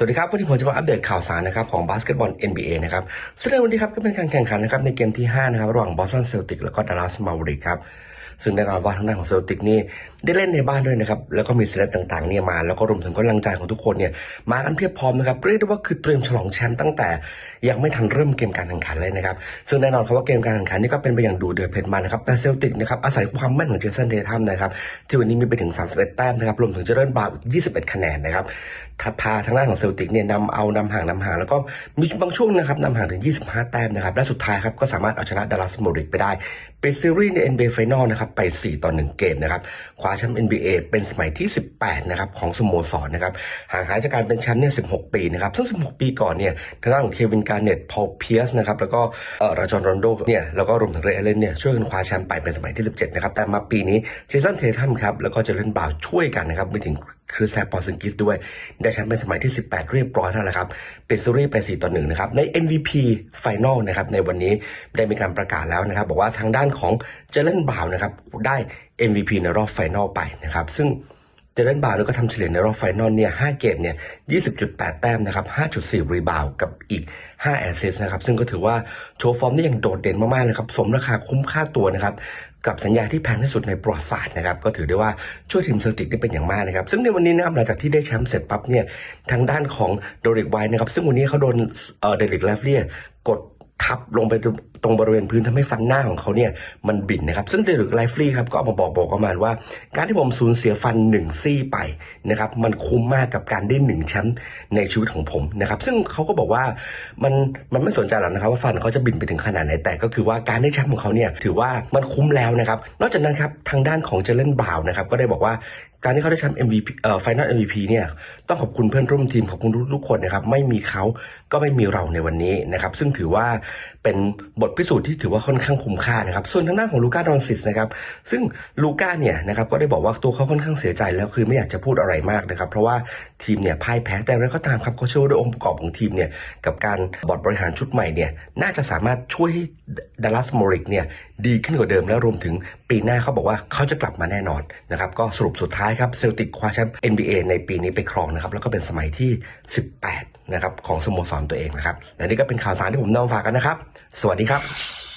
สวัสดีครับวันนี้ผมจะมาอัปเดตข่าวสารนะครับของบาสเกตบอล NBA นะครับซึ่งในวันนี้ครับก็เป็นการแข่งขันนะครับในเกมที่ 5 นะครับ ระหว่างบอสตันเซลติกและก็ดัลลัสมา v ริกครับ ซึ่งแน่นอนว่าทางด้านของเซลติกนี่ได้เล่นในบ้านด้วยนะครับแล้วก็มีเซเลบต่างๆเนี่ยมา แล้วก็รวมถึงกำลังใจของทุกคนเนี่ยมากันเพียบพร้อมนะครับเรียกได้ว่าคือเตรียมฉลองแชมป์ตั้งแต่ ยังไม่ทันเริ่มเกมการแข่งขันเลยนะครับซึ่งแน่นอนครับว่าเกมการแข่งขันนี่ก็เป็นไปอย่างดูเดือดเผ็ดมันนะครับแต่เซลติกนะครับอาศัยความแม่นของเจสันเดทัมนะครับที่วันนี้มีไปถึง 31 แต้มนะครับรวมถึงเจเรนบาร์อีก21 คะแนนนะครับทัดพาทางด้านของเซลติกเนี่ยนำเอานำห่างนำห่างแล้วก็มีบางช่วงนะครับนำห่างถึง 25 แต้มนะครับและสุดท้ายครับก็สามารถเอาชนะดัลลัสโมริกไปได้เป็นซีรีส์ใน NBA Final นะครับไป 4 ต่อ 1 เกมนะครับคว้าแชมป์ NBA เป็นสมัยที่ 18 นะครับของสโมสรนนะครับห่างหายจากการเป็นแชมป์เนี่ย 16 ปีนะครับซึ่ง 16 ปีก่อนเนี่ยทางด้านของเควินการ์เน็ตพอลเพียสนะครับแล้วก็เอ่อราจอนรอนโดเนี่ยแล้วก็รวมถึงเรย์เอเลนเนี่ยช่วยกันคว้าแชมป์ไปเป็นสมัยที่ 17 นะครับแต่มาปีนี้เจสันเททัมครับแล้วก็เจเลนบ่าวช่วยกันนะครับไปถึง คือแซปปอร์ซิงกิสด้วย ได้แชมป์เป็นสมัยที่ 18 เรียบร้อยแล้วนะครับ เป็นซีรีส์ไป 4 ต่อ 1 นะครับ ใน MVP Final นะครับ ในวันนี้ได้มีการประกาศแล้วนะครับ บอกว่าทางด้านของเจเลนบาวนะครับ ได้ MVP ในรอบไฟนอลไปนะครับ ซึ่ง จเลนบาวน์ก็ทำเฉลี่ยในรอบไฟนอลเนี่ย5เกมเนี่ย 20.8 แต้มนะครับ 5.4 รีบาวกับอีก 5 แอสซิสนะครับ ซึ่งก็ถือว่าโชว์ฟอร์มได้อย่างโดดเด่นมากๆเลยครับ สมราคาคุ้มค่าตัวนะครับ กับสัญญาที่แพงที่สุดในประวัติศาสตร์นะครับ ก็ถือได้ว่าช่วยทีมเซลติกได้เป็นอย่างมากนะครับ ซึ่งในวันนี้นะครับหลังจากที่ได้แชมป์เสร็จปั๊บเนี่ย ทางด้านของโดริกไวท์นะครับ ซึ่งวันนี้เขาโดนเออเดริกแลฟเลียกด ทับลงไปตรงบริเวณพื้นทำให้ฟันหน้าของเขาเนี่ยมันบิดนะครับ ซึ่งเดริกไลฟลีย์ครับก็ออกมาบอกบอกประมาณว่า การที่ผมสูญเสียฟันหนึ่งซี่ไปนะครับมันคุ้มมากกับการได้หนึ่งแชมป์ในชีวิตของผมนะครับซึ่งเขาก็บอกว่ามันมันไม่สนใจหรอกนะครับว่าฟันเขาจะบินไปถึงขนาดไหนแต่ก็คือว่าการได้แชมป์ของเขาเนี่ยถือว่ามันคุ้มแล้วนะครับนอกจากนั้นครับทางด้านของเจเลนบ่าวนะครับก็ได้บอกว่าการที่เขาได้แชมป์ MVP เอ่อ Final MVP เนี่ย ต้องขอบคุณเพื่อนร่วมทีม ขอบคุณทุกคนนะครับ ไม่มีเขาก็ไม่มีเราในวันนี้นะครับ ซึ่งถือว่าเป็นบทพิสูจน์ที่ถือว่าค่อนข้างคุ้มค่านะครับ ส่วนทางด้านของลูก้าดอนซิสนะครับ ซึ่งลูก้าเนี่ยนะครับ ก็ได้บอกว่าตัวเขาค่อนข้างเสียใจแล้วคือไม่อยากจะพูดอะไรมากนะครับ เพราะว่าทีมเนี่ยพ่ายแพ้ แต่อะไรก็ตามครับเขาเชื่อว่าด้วยองค์ประกอบของทีมเนี่ย กับการบอร์ดบริหารชุดใหม่เนี่ย น่าจะสามารถช่วยให้ดัลลัสโมริกเนี่ย ดีขึ้นกว่าเดิมและรวมถึงปีหน้าเขาบอกว่าเขาจะกลับมาแน่นอนนะครับก็สรุปสุดท้ายครับเซลติกคว้าแชมป์ NBA ในปีนี้ไปครองนะครับแล้วก็เป็นสมัยที่ 18 นะครับของสโมสรตัวเองนะครับและนี่ก็เป็นข่าวสารที่ผมนำฝากกันนะครับ สวัสดีครับ